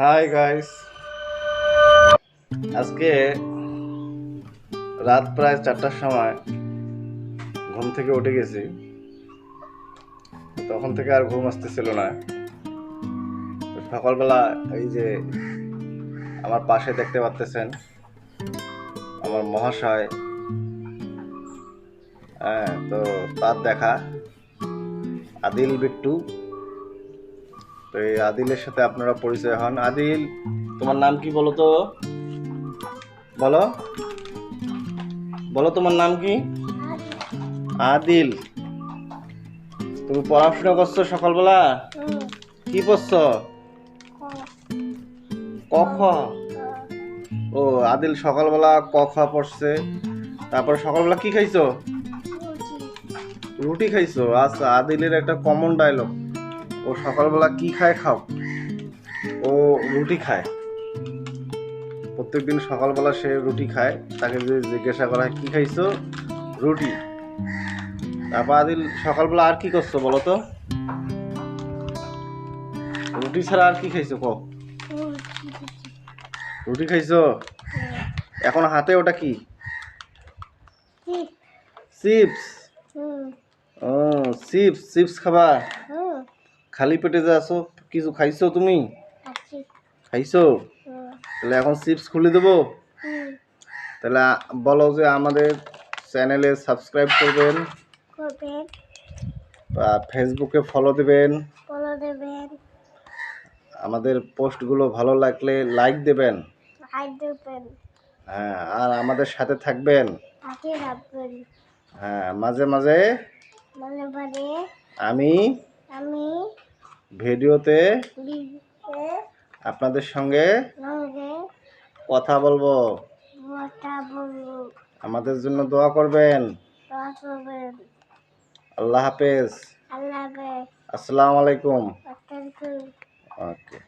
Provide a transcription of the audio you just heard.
Hi guys আজকে রাত প্রায় চারটার সময় ঘুম থেকে উঠে গেছি। তখন থেকে আর ঘুম আসতেছিল না। সকালবেলা এই যে আমার পাশে দেখতে পাচ্তেছেন আমার মহাশয়। হ্যাঁ তো তার দেখা, আদিল বিট্টু। তো এই আদিলের সাথে আপনারা পরিচয় হন। আদিল তোমার নাম কি বলো তো? বলো। বলো তোমার নাম কি? আদিল। তুমি পড়াশোনা করছ সকালবেলা? কি পড়ছো? ক। খ। ও আদিল সকালবেলা ক খ পড়ছে। তারপর সকালবেলা কি খাইছো? রুটি। খাইছো? আচ্ছা আদিলের একটা কমন ডায়লগ ও সকালবেলা কি খায় খাও? ও রুটি খায়। প্রত্যেকদিন সকালবেলা সে রুটি খায় তাকে যদি জিজ্ঞাসা করা হয় কি খাইছো? রুটি। তারপর আদিল সকালবেলা আর কি করছ বলো তো? রুটি ছাড়া আর কি খাইছো কো রুটি খাইছো? এখন হাতে ওটা কি? চিপস। ও চিপস চিপস খাবা? খালি পেটে যে আছো কিছু খাইছো তুমি? খাইছো। তাহলে এখন চিপস খুলে দেবো? তাহলে বলো যে আমাদের চ্যানেলে সাবস্ক্রাইব করবেন। বা ফেসবুকে ফলো দেবেন। ফলো দেবেন। আমাদের পোস্টগুলো ভালো লাগলে লাইক দেবেন। হাই দেবেন। হ্যাঁ আর আমাদের সাথে থাকবেন। হ্যাঁ মাঝে মাঝে আমি আমি ভিডিওতে আপনাদের সঙ্গে কথা বলব। আমাদের জন্য দোয়া করবেন। আল্লাহ হাফেজ। আসসালামু আলাইকুম। ওকে।